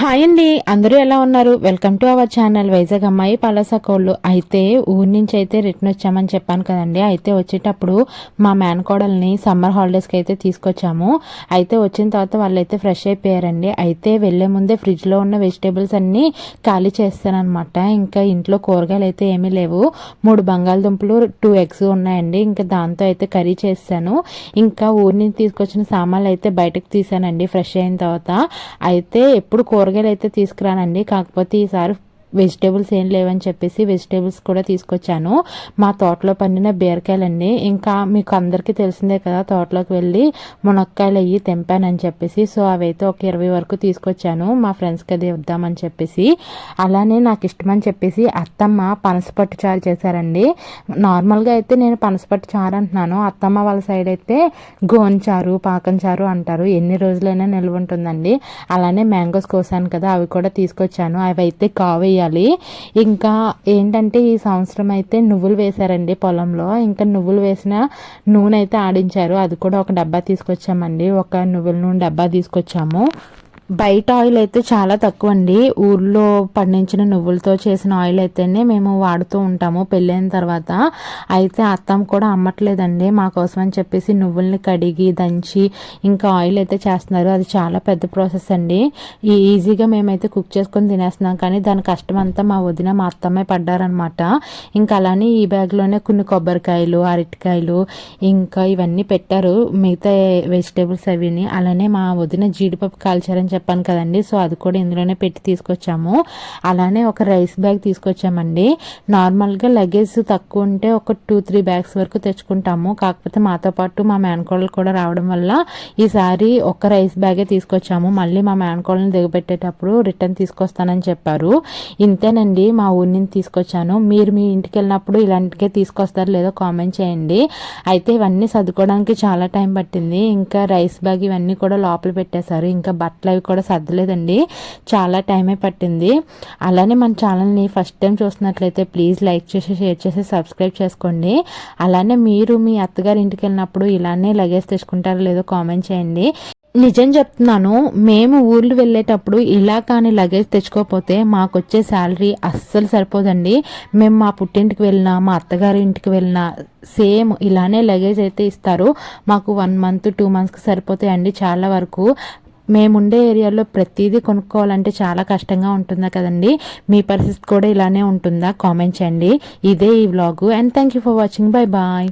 Hi అండి. అందరూ ఎలా ఉన్నారు? Welcome to our channel Vizag అమ్మాయి పలస కోళ్ళు. అయితే ఊరి నుంచి అయితే రిటర్న్ వచ్చామని చెప్పాను కదండి. అయితే వచ్చేటప్పుడు మా మేనకోడల్ని సమ్మర్ హాలిడేస్కి అయితే తీసుకొచ్చాము. అయితే వచ్చిన తర్వాత వాళ్ళైతే ఫ్రెష్ అయిపోయారండి. అయితే వెళ్ళే ముందే ఫ్రిడ్జ్లో ఉన్న వెజిటేబుల్స్ అన్నీ ఖాళీ చేస్తానమాట ఇంకా ఇంట్లో కూరగాయలు అయితే ఏమీ లేవు. మూడు బంగాళదుంపలు టూ ఎగ్స్ ఉన్నాయండి. ఇంకా దాంతో అయితే కర్రీ చేస్తాను. ఇంకా ఊరి నుంచి తీసుకొచ్చిన సామాన్లు అయితే బయటకు తీసానండి ఫ్రెష్ అయిన తర్వాత. అయితే ఎప్పుడు కూర కూరగాయలు అయితే తీసుకురానండి. కాకపోతే ఈసారి వెజిటేబుల్స్ ఏం లేవని చెప్పేసి వెజిటేబుల్స్ కూడా తీసుకొచ్చాను. మా తోటలో పండిన బీరకాయలండి. ఇంకా మీకు అందరికీ తెలిసిందే కదా తోటలోకి వెళ్ళి మునక్కాయలు అయ్యి తెంపానని చెప్పేసి. సో అవైతే ఒక ఇరవై వరకు తీసుకొచ్చాను. మా ఫ్రెండ్స్కి అది ఇద్దామని చెప్పేసి. అలానే నాకు ఇష్టమని చెప్పేసి అత్తమ్మ పనసపట్టు చారు చేశారండి. నార్మల్గా అయితే నేను పనసపట్టు చారు అంటున్నాను. అత్తమ్మ వాళ్ళ సైడ్ అయితే గోంచారు పాకం చారు అంటారు. ఎన్ని రోజులైనా నిల్వ ఉంటుందండి. అలానే మ్యాంగోస్ కోసాను కదా అవి కూడా తీసుకొచ్చాను. అవి అయితే కావేయి వేయాలి ఇంకా ఏంటంటే ఈ సంవత్సరం అయితే నువ్వులు వేశారండి పొలంలో. ఇంకా నువ్వులు వేసిన నూనె అయితే ఆడించారు. అది కూడా ఒక డబ్బా తీసుకొచ్చామండి. ఒక నువ్వుల నూనె డబ్బా తీసుకొచ్చాము. బయట ఆయిల్ అయితే చాలా తక్కువ అండి ఊర్లో పండించిన నువ్వులతో చేసిన ఆయిల్ అయితేనే మేము వాడుతూ ఉంటాము పెళ్ళైన తర్వాత. అయితే అత్తం కూడా అమ్మట్లేదండి. మా కోసం అని చెప్పేసి నువ్వుల్ని కడిగి దంచి ఇంకా ఆయిల్ అయితే చేస్తున్నారు. అది చాలా పెద్ద ప్రాసెస్ అండి. ఈజీగా మేమైతే కుక్ చేసుకొని తినేస్తున్నాం. కానీ దాని కష్టం అంతా మా వదిన మా అత్తమ్మే పడ్డారనమాట ఇంకా అలానే ఈ బ్యాగ్లోనే కొన్ని కొబ్బరికాయలు అరటికాయలు ఇంకా ఇవన్నీ పెట్టారు. మిగతా వెజిటేబుల్స్ అవిని అలానే మా వదిన జీడిపప్పు కాల్చారని చెప్పాను కదండి. సో అది కూడా ఇందులోనే పెట్టి తీసుకొచ్చాము. అలానే ఒక రైస్ బ్యాగ్ తీసుకొచ్చామండి. నార్మల్గా లగేజ్ తక్కువ ఉంటే ఒక టూ త్రీ బ్యాగ్స్ వరకు తెచ్చుకుంటాము. కాకపోతే మాతో పాటు మా మేనకోడలు కూడా రావడం వల్ల ఈసారి ఒక రైస్ బ్యాగే తీసుకొచ్చాము. మళ్ళీ మా మేనకోడని దిగబెట్టేటప్పుడు రిటర్న్ తీసుకొస్తానని చెప్పారు. ఇంతేనండి మా ఊరి నుంచి తీసుకొచ్చాను. మీరు మీ ఇంటికి వెళ్ళినప్పుడు ఇలాంటికే తీసుకొస్తారు లేదో కామెంట్ చేయండి. అయితే ఇవన్నీ సర్దుకోవడానికి చాలా టైం పట్టింది. ఇంకా రైస్ బ్యాగ్ ఇవన్నీ కూడా లోపల పెట్టేశారు. ఇంకా బట్టలు అవి కూడా సర్దలేదండి. చాలా టైమే పట్టింది. అలానే మన ఛానల్ని ఫస్ట్ టైం చూస్తున్నట్లయితే ప్లీజ్ లైక్ చేసి షేర్ చేసి సబ్స్క్రైబ్ చేసుకోండి. అలానే మీరు మీ అత్తగారి ఇంటికి వెళ్ళినప్పుడు ఇలానే లగేజ్ తెచ్చుకుంటారో లేదో కామెంట్ చేయండి. నిజం చెప్తున్నాను మేము ఊర్లు వెళ్ళేటప్పుడు ఇలా కానీ లగేజ్ తెచ్చుకోకపోతే మాకు వచ్చే శాలరీ అస్సలు సరిపోదండి. మేము మా పుట్టింటికి వెళ్ళినా మా అత్తగారి ఇంటికి వెళ్ళినా సేమ్ ఇలానే లగేజ్ అయితే ఇస్తారు. మాకు వన్ మంత్ టూ మంత్స్కి సరిపోతాయండి చాలా వరకు. మేముండే ఏరియాలో ప్రతిదీ కొనుక్కోవాలంటే చాలా కష్టంగా ఉంటుందా కదండి? మీ పరిస్థితి కూడా ఇలానే ఉంటుందా? కామెంట్ చేయండి. ఇదే ఈ vlog. And thank you for watching. Bye bye.